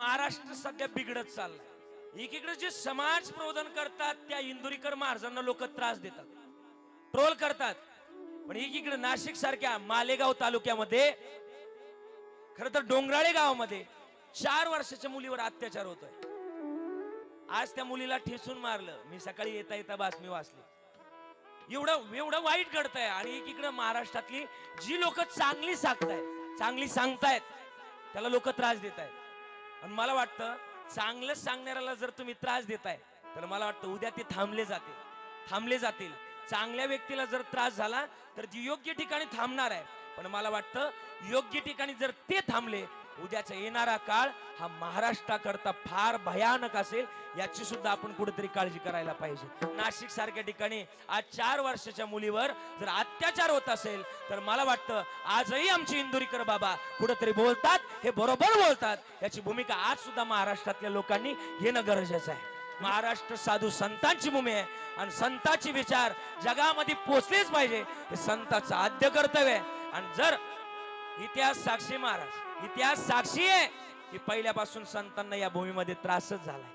महाराष्ट्र सध्या बिघडत चाललाय. एकीकडे जे समाज प्रबोधन करतात त्या इंदुरीकर महाराजांना लोक त्रास देतात. ट्रोल करतात. पण एकीकडे नाशिक सारख्या मालेगाव तालुक्यामध्ये खर तर डोंगराळे गावामध्ये चार वर्षाच्या मुलीवर अत्याचार होतोय. आज त्या मुलीला ठेसून मारलं. मी सकाळी येता येता बातमी वाचली. एवढं एवढं वाईट घडतंय. आणि एकीकडे महाराष्ट्रातली जी लोक चांगली सांगतायत चांगली सांगतायत त्याला लोक त्रास देत आहेत आणि मला वाटतं चांगलं सांगणाऱ्याला जर तुम्ही त्रास देताय तर मला वाटतं उद्या ते थांबले जातील. थांबले जातील. चांगल्या व्यक्तीला जर त्रास झाला तर ती योग्य ठिकाणी थांबणार आहे पण मला वाटतं योग्य ठिकाणी जर ते थांबले उद्याचा येणारा काळ हा महाराष्ट्राकरता फार भयानक असेल याची सुद्धा आपण कुठेतरी काळजी करायला पाहिजे. नाशिक सारख्या ठिकाणी आज चार वर्षाच्या मुलीवर जर अत्याचार होत असेल तर मला वाटतं आजही आमचे इंदुरीकर बाबा कुठेतरी बोलतात हे बरोबर बोलतात. याची भूमिका आज सुद्धा महाराष्ट्रातल्या लोकांनी घेणं गरजेचं आहे. महाराष्ट्र साधू संतांची भूमी आहे आणि संतांचे विचार जगामध्ये पोचलेच पाहिजे हे संतांचं आद्य कर्तव्य आहे. आणि जर इतिहास साक्षी महाराज इतिहास साक्षी आहे की पहिल्यापासून संतांना या भूमीमध्ये त्रासच झालाय.